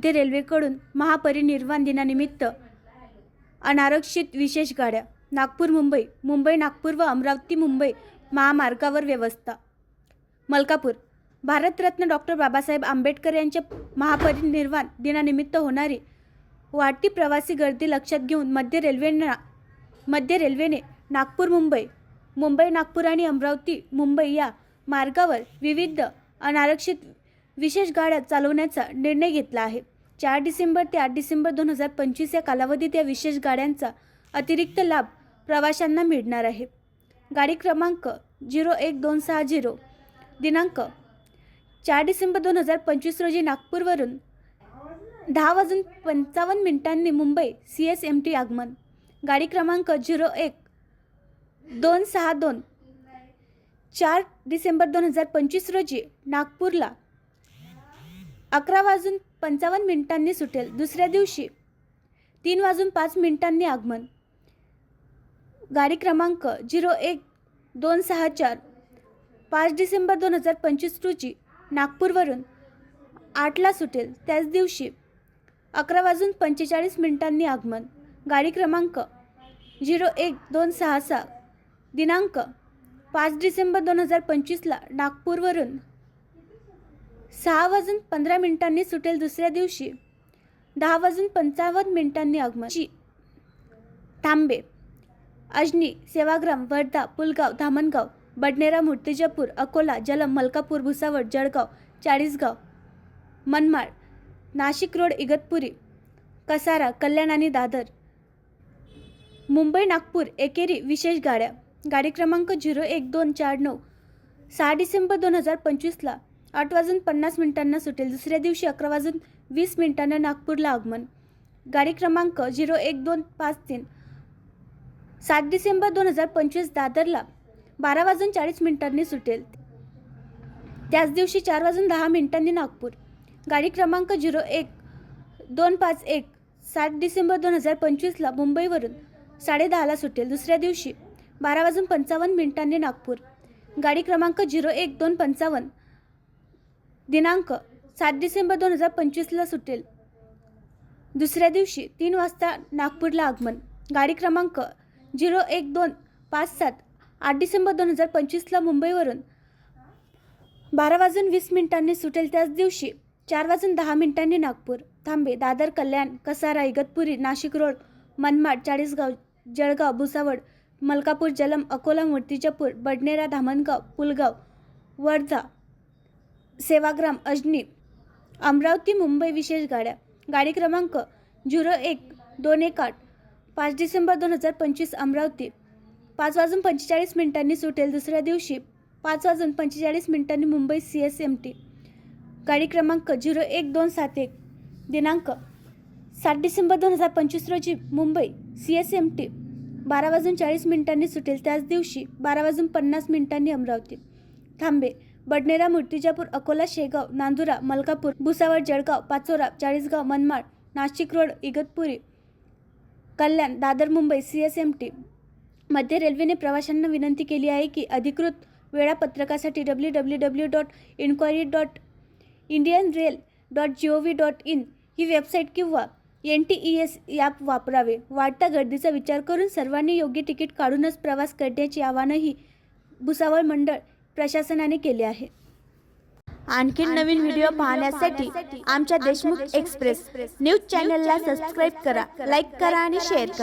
मध्य रेल्वेकडून महापरिनिर्वाण दिनानिमित्त अनारक्षित विशेष गाड्या नागपूर मुंबई मुंबई नागपूर व अमरावती मुंबई महामार्गावर व्यवस्था. मलकापूर भारतरत्न डॉक्टर बाबासाहेब आंबेडकर यांच्या महापरिनिर्वाण दिनानिमित्त होणारी वाढती प्रवासी गर्दी लक्षात घेऊन मध्य रेल्वेना मध्य रेल्वेने नागपूर मुंबई मुंबई नागपूर आणि अमरावती मुंबई या मार्गावर विविध अनारक्षित विशेष गाड्या चालवण्याचा निर्णय घेतला आहे. चार डिसेंबर ते आठ डिसेंबर दोन हजार पंचवीस या कालावधीत या विशेष गाड्यांचा अतिरिक्त लाभ प्रवाशांना मिळणार आहे. गाडी क्रमांक झिरो एक दोन सहा झिरो दिनांक चार डिसेंबर दोन हजार पंचवीस रोजी नागपूरवरून दहा वाजून पंचावन्न मिनिटांनी Mumbai C S M T आगमन. गाडी क्रमांक झिरो एक दोन सहा दोन चार डिसेंबर दोन हजार पंचवीस रोजी नागपूरला अकरा वाजून पंचावन्न मिनिटांनी सुटेल. दुसऱ्या दिवशी तीन वाजून पाच मिनिटांनी आगमन. गाडी क्रमांक झिरो एक दोन सहा चार पाच डिसेंबर दोन हजार पंचवीस रोजी नागपूरवरून आठला सुटेल. त्याच दिवशी अकरा वाजून पंचेचाळीस मिनिटांनी आगमन. गाडी क्रमांक झिरो एक दोन सहा सहा दिनांक पाच डिसेंबर दोन हजार पंचवीसला नागपूरवरून सहा वाजून पंधरा मिनिटांनी सुटेल दुसऱ्या दिवशी. दहा वाजून पंचावन्न मिनिटांनी आगमन. ची तांबे अजनी सेवाग्राम वर्धा पुलगाव धामणगाव बडनेरा मूर्तिजापूर अकोला जलम मलकापूर भुसावळ जळगाव चाळीसगाव मनमाड नाशिक रोड इगतपुरी कसारा कल्याण आणि दादर मुंबई नागपूर एकेरी विशेष गाड्या. गाडी क्रमांक झिरो एक दोन चार नऊ. सहा डिसेंबर दोन हजार पंचवीसला आठ वाजून पन्नास मिनिटांना सुटेल. दुसऱ्या दिवशी अकरा वाजून वीस मिनिटांना नागपूरला आगमन. गाडी क्रमांक झिरो एक दोन पाच तीन. सात डिसेंबर दोन हजार पंचवीस दादरला बारा वाजून चाळीस मिनिटांनी सुटेल. त्याच दिवशी चार वाजून दहा मिनिटांनी नागपूर. गाडी क्रमांक झिरो एक दोन पाच एक. सात डिसेंबर दोन हजार पंचवीसला मुंबईवरून साडेदहाला सुटेल. दुसऱ्या दिवशी बारा वाजून पंचावन्न मिनिटांनी नागपूर. गाडी क्रमांक झिरो एक दोन पंचावन्न. दिनांक सात डिसेंबर दोन हजार पंचवीसला सुटेल. दुसऱ्या दिवशी तीन वाजता नागपूरला आगमन. गाडी क्रमांक झिरो एक दोन पाच सात आठ डिसेंबर दोन हजार पंचवीसला मुंबईवरून बारा वाजून वीस मिनिटांनी सुटेल. त्याच दिवशी चार वाजून दहा मिनिटांनी नागपूर थांबे दादर कल्याण कसारा इगतपुरी नाशिक रोड मनमाड चाळीसगाव जळगाव भुसावळ मलकापूर जलम अकोला मूर्तिजापूर बडनेरा धामणगाव पुलगाव वर्धा सेवाग्राम अजनी अमरावती मुंबई विशेष गाड्या. गाडी क्रमांक झिरो एक दोन एक आठ पाच डिसेंबर दोन हजार पंचवीस अमरावती. पाच वाजून पंचेचाळीस मिनिटांनी सुटेल दुसऱ्या दिवशी. पाच वाजून पंचेचाळीस मिनिटांनी Mumbai C S M T. गाडी क्रमांक झिरो एक दोन सात एक. दिनांक सात डिसेंबर दोन हजार पंचवीस रोजी Mumbai C S M T. बारा वाजून चाळीस मिनिटांनी सुटेल त्याच दिवशी. बारा वाजून पन्नास मिनिटांनी Amravati. थांबे. Badnera Murtijapur Akola Shegaon Nandura Malkapur Bhusawal Jalgaon Pachora Chalisgaon Manmad Nashik road Igatpuri Kalyan Dadar Mumbai C S M T. मध्य रेल्वेने प्रवाशांना विनंती केली आहे की अधिकृत वेळापत्रकासाठी W W W dot enquiry dot Indian rail dot G O V dot in he website किंवा N T E S app वापरावे. वाढत्या गर्दीचा विचार करून सर्वांनी योग्य तिकीट काढूनच प्रवास करण्याचे आवाहनही भुसावळ मंडळ प्रशासनाने केले आहे. आणखी नवीन व्हिडिओ पाहण्यासाठी आमच्या देशमुख एक्सप्रेस न्यूज चॅनलला सबस्क्राईब करा लाईक करा आणि शेअर करा.